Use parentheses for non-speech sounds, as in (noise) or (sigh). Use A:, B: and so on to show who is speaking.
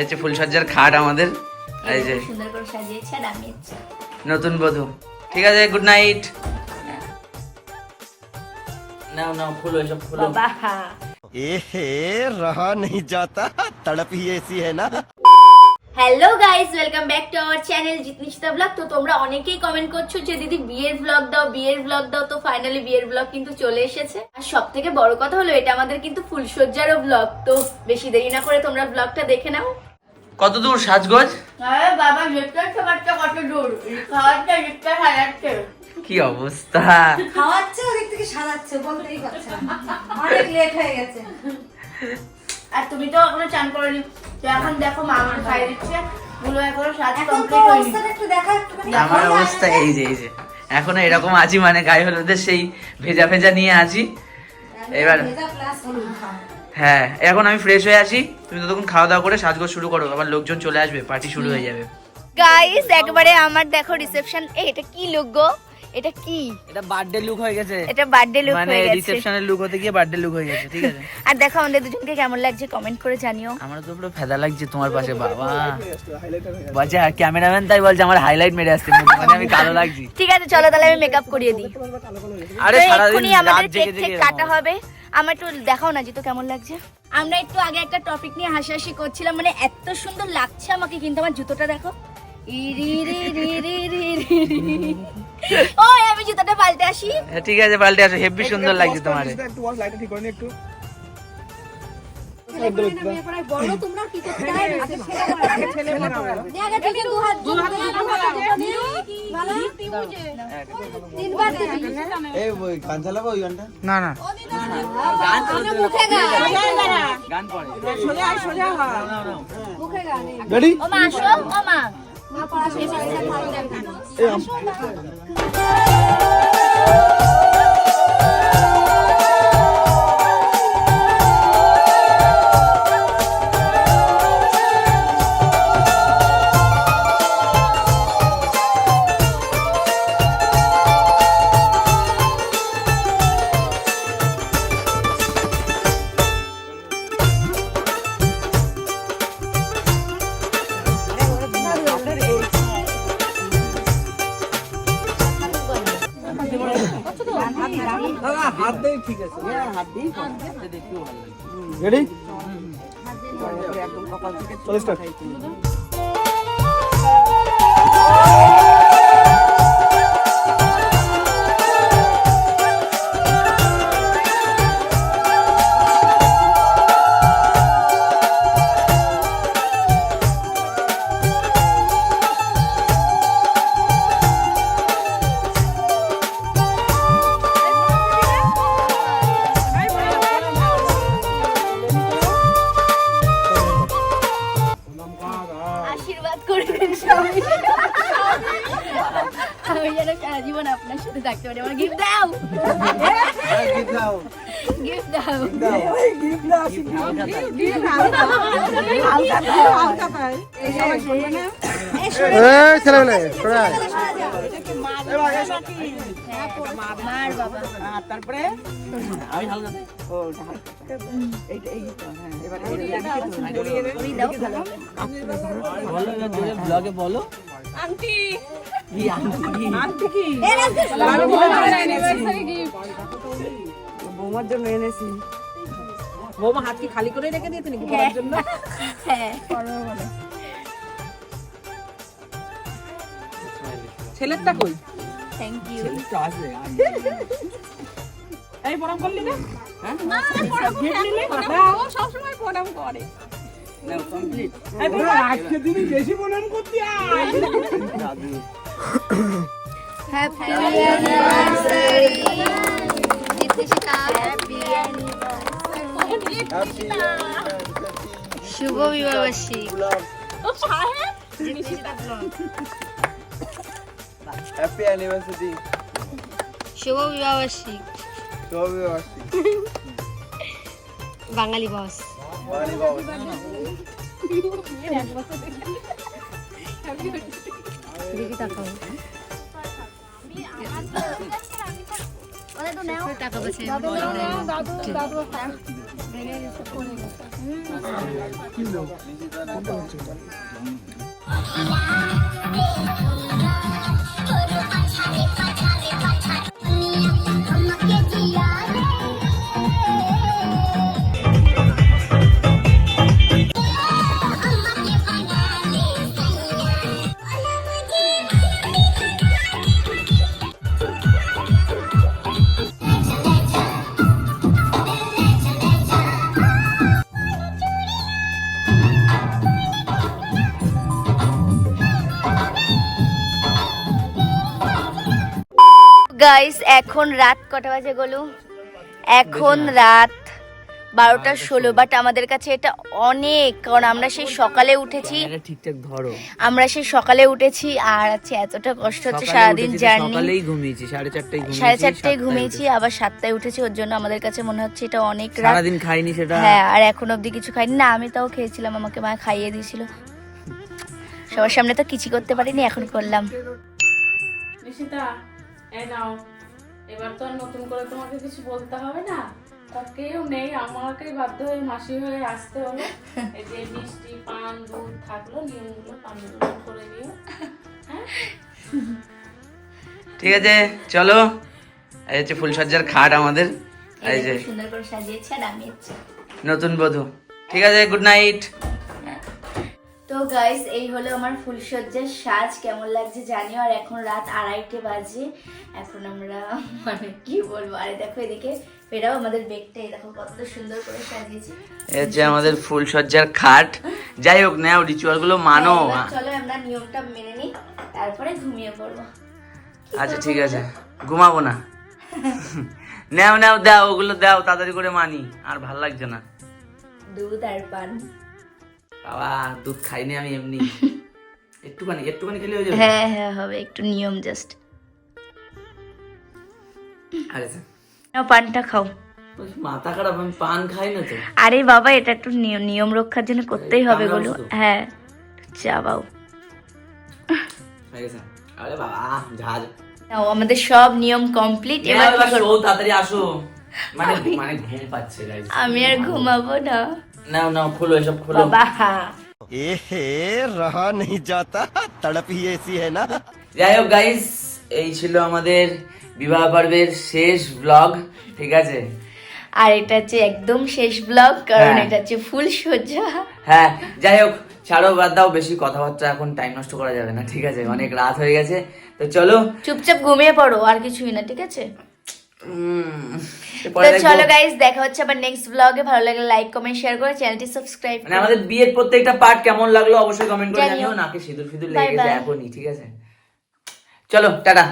A: এই হচ্ছে ফুলসজ্জার খাট আমাদের। এই যে।
B: সুন্দর করে সাজিয়েছে আর আমি
A: নতুন বধূ। ঠিক আছে গুড নাইট নাও নাও এসব
C: এহে রহা নেই যাতা তড়প হি এসি হ্যায় না।
B: Hello guys welcome back to our channel Jitnishita vlog তো তোমরা অনেকেই কমেন্ট করছ যে দিদি বিয়ের ব্লগ দাও বিয়ের ব্লগ দাও। তো ফাইনালি বিয়ের ব্লগ কিন্তু চলে এসেছে। আর সব থেকে বড় কথা হলো এটা আমাদের কিন্তু ফুলসজ্জারও ব্লগ তো বেশি দেরি না করে তোমরা ব্লগটা দেখে নাও।
A: কত দূর সাজগোজ
B: বাবা কত দূর?
A: কি অবস্থা?
D: খাওয়াচ্ছে ওদিক থেকে সাজাচ্ছে বলতেই পারছে অনেক লেট হয়ে গেছে।
B: আর তুমি তো এখনও চান করনি। তো এখন দেখো মা আমার খাই দিচ্ছে। গুলো এখনও সাজ কমপ্লিট হয়নি।
D: অবস্থাটা একটু দেখা
A: আমার অবস্থা এই যে এই যে। এখনও এরকম আছি মানে গায়ে হলুদের সেই ভেজা ভেজা নিয়ে আছি এবার- হ্যাঁ এখন আমি ফ্রেশ হয়ে আছি। তুমি ততক্ষণ খাওয়া দাওয়া করে সাজগোজ শুরু করো, আবার লোকজন চলে আসবে পার্টি শুরু হয়ে যাবে।
B: গাইস একবারে আমার দেখো রিসেপশন এটা কি লোক গো এটা কি?
A: এটা বার্থডে লুক হয়ে গেছে।
B: এটা বার্থডে লুক
A: মানে
B: হয়ে গেছে।
A: রিসেপশনের লুক হতে গিয়ে বার্থডে লুক হয়ে গেছে ঠিক আছে? (laughs)
B: আর দেখো আমাদের দুজনকে কেমন লাগছে কমেন্ট করে জানিও।
A: আমার তো পুরো ফেদা লাগছে তোমার পাশে বাবা। বলছে ক্যামেরাম্যান তাই বলছে আমার হাইলাইট মেরে আসছে মানে আমি কালো লাগছি।
B: ঠিক আছে চলো তাহলে আমি মেকআপ করিয়ে দিই।
A: আরে সারাদিন
B: আমাদের
A: জেগে
B: কেক কাটা হবে। আমার একটু দেখাও না জিতো কেমন লাগছে? আমরা একটু আগে একটা টপিক নিয়ে হাসাহাসি করছিলাম মানে এত সুন্দর লাগছে আমাকে কিন্তু আমার জুতোটা দেখো। ইরি রি রি রি রি রি। ওই আমি জুতোটা পাল্টে আসি
A: হ্যাঁ, ঠিক আছে পাল্টে আসো হেভি সুন্দর লাগছে তোমার
E: একটু বস লাইটটা ঠিক করে নি একটু
D: বলো তোমরা কি করতে চাই আগে ছেলে পড়া।
E: ছেলে পড়া।
D: আগে থেকে দু হাত দু হাত দিয়ে ভালো তিনবার দিবি
E: এই ওই গান
D: ঠিক আছে।
E: রেডি
D: হয়ে
E: হাত দেই। ঠিক আছে রেডি চলো স্টার্ট
B: থাকতে পারি আমার গিফট দাও গিফট দাও
E: ছেলেবেলে সরাই
B: মার বাবা ওই দাও
A: ব্লগে বলো আন্টি কি আন্টি
F: বৌমার জন্য এনেছি। বৌমা হাত কি খালি করে রেখে দিয়েছে নাকি বলার জন্য?
B: হ্যাঁ
F: ছেলেরটা কই?
B: থ্যাংক ইউ
F: এই প্রণাম করলি না? হ্যাঁ? সবসময় প্রণাম করে।
E: আজকে দিনই বেশি প্রণাম করতে
B: অ্যানিভার্সারি জিতনিশিতা শুভ বিবাহবার্ষিকী।
E: হ্যাপি অ্যানিভার্সারি
B: শুভ বিবাহবার্ষিকী।
E: সবে আসছি
B: বাঙালি বস
E: বাড়ি বাবা
B: দেখি তাকাও। টাকা গাইস এখন রাত কটা বাজে গলু? এখন রাত বারোটা ষোলো বাট আমাদের কাছে এটা অনেক কারণ আমরা সেই সকালে উঠেছি।
A: ঠিকঠাক ধরো।
B: আমরা সেই সকালে উঠেছি আর আছে এতটা কষ্ট হচ্ছে সারাদিন জার্নি।
A: ঘুমিয়েছি সাড়ে চারটায় ঘুমিয়েছি
B: সাড়ে চারটায় ঘুমিয়েছি আবার সাতটায় উঠেছি ওর জন্য আমাদের কাছে মনে হচ্ছে এটা অনেক রাত।
A: সারাদিন খাইনি সেটা।
B: হ্যাঁ আর এখন অবধি কিছু খাইনি। না আমি তাও খেয়েছিলাম আমাকে মা খাইয়ে দিয়েছিল। সবার সামনে তো কিছু করতে পারিনি এখন করলাম।
F: নিশিতা এই নাও এবার তো আর নতুন করে তোমাকে কিছু বলতে হবে না। তা কেউ নেই আমাকেই বাধ্য হয়ে মাসি হয়ে আসতে হলো এই যে মিষ্টি পান দুধ থাকল নিয়মগুলো পালন করে নিও। হ্যাঁ?
A: ঠিক আছে চলো। এই হচ্ছে ফুলসজ্জার খাট আমাদের। এই যে
B: সুন্দর করে সাজিয়েছে আর আমি
A: নতুন বধূ। ঠিক আছে গুড নাইট
B: তো গাইস এই হলো আমার ফুলসজ্জার সাজ কেমন লাগছে জানিও। আর এখন রাত আড়াইটে বাজে। এখন আমরা মানে কি বলব? আরে দেখো এদিকে ফেরাও আমাদের এই দেখো কত সুন্দর করে সাজিয়েছি।
A: এই হচ্ছে আমাদের ফুলসজ্জার খাট। যাই হোক নাও রিচুয়ালগুলো মানো
B: চলো আমরা নিয়মটা মেনে নিই। তারপরে ঘুমিয়ে পড়ব।
A: আচ্ছা ঠিক আছে। ঘুমাবো না। নাও নাও দাও ওগুলো দাও তাড়াতাড়ি করে মানি। আর ভালো লাগছে না।
B: দুধ আর পান।
A: বাবা দুধ খাইনি আমি এমনি। (laughs) একটুখানি একটুখানি খেলে হয়ে যাবে?
B: হ্যাঁ হ্যাঁ হবে একটু নিয়ম জাস্ট
A: আচ্ছা
B: নাও পানটা খাও।
A: মাথা খারাপ আমি পান খাই না তো।
B: আরে বাবা এটা একটু নিয়ম রক্ষার জন্য করতেই হবে
A: তো।
B: হ্যাঁ চাবাও।
A: আরে বাবা
B: নাও আমাদের সব নিয়ম কমপ্লিট এবার?
A: তাড়াতাড়ি আসো। মানে মানে ঘুম পাচ্ছে
B: আমি আর ঘুমাবো না।
A: নাও নাও খুলো এসব খুলো
C: এহে রহা নেই যাতা তড়প এসি হ্যায় না
A: যাই হোক গাইস এই ছিল আমাদের বিবাহ পর্বের শেষ ব্লগ ঠিক আছে?
B: আর এটা হচ্ছে একদম শেষ ব্লগ কারণ
A: হ্যাঁ।
B: এটা হচ্ছে ফুল সজ্জা
A: হ্যাঁ যাই হোক ছাড়ো বাদ দাও বেশি কথাবার্তা এখন টাইম নষ্ট করা যাবে না ঠিক আছে? অনেক রাত হয়ে গেছে। তো চলো।
B: চুপচাপ ঘুমিয়ে পড়ো আর কিছুই না ঠিক আছে? চলো গাইস দেখা হচ্ছে আবার নেক্সট ব্লগে ভালো লাগলে লাইক কমেন্ট শেয়ার করে চ্যানেলটি সাবস্ক্রাইব
A: মানে আমাদের বিয়ের প্রত্যেকটা পার্ট কেমন লাগল অবশ্যই কমেন্ট করে
B: জানিও।
A: নাকে সিঁদুর ফিদুর লেগে গেছে এখনই ঠিক আছে? চলো টাটা।